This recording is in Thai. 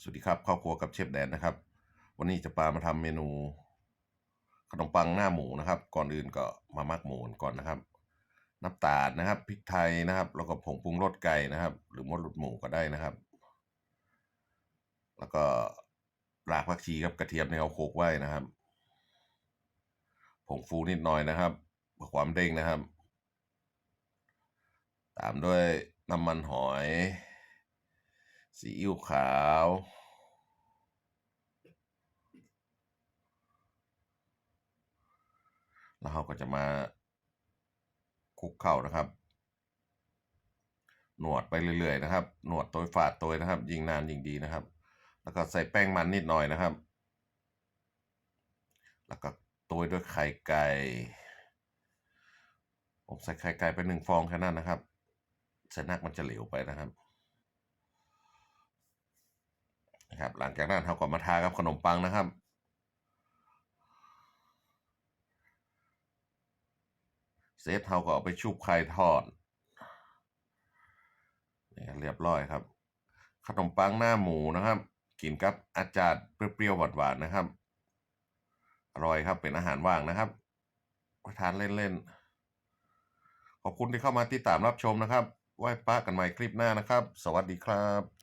สวัสดีครับครอบครัวกับเชฟแดนนะครับ วันนี้จะปามาทำเมนู ขนมปังหน้าหมูนะครับ ก่อนอื่นก็มามักหมูก่อนนะครับ น้ำตาลนะครับพริกไทยนะครับ แล้วก็ผงปรุงรสไก่นะครับ หรือมดรสหมูก็ได้นะครับ แล้วก็รากผักชีกับกระเทียมเนี่ยเอาโขกไว้นะครับผงฟูนิดหน่อยนะครับเพื่อความเด้งนะครับ ตามด้วยน้ำมันหอย ซีอิ๊วขาว แล้วเราก็จะมาคลุกเข้านะครับ หนวดไปเรื่อยๆนะครับ หนวดตัวฝาดตัวนะครับ ยิงนานยิงดีนะครับ แล้วก็ใส่แป้งมันนิดหน่อยนะครับ แล้วก็ตัวด้วยไข่ไก่ผมใส่ไข่ไก่ไปหนึ่งฟองแค่นั้นนะครับใส่นักมันจะเหลวไปนะครับ นะครับ หลังจากนั้นเราก็มาทากับขนมปังนะครับ เซตเราก็เอาไปชุบไข่ทอดนี่เรียบร้อยครับ ขนมปังหน้าหมูนะครับ กินกับอาจารย์เปรี้ยวๆหวานๆนะครับ อร่อยครับเป็นอาหารว่างนะครับทานเล่นๆขอบคุณที่เข้ามาติดตามรับชมนะครับ ไว้ปะกันใหม่คลิปหน้านะครับ สวัสดีครับ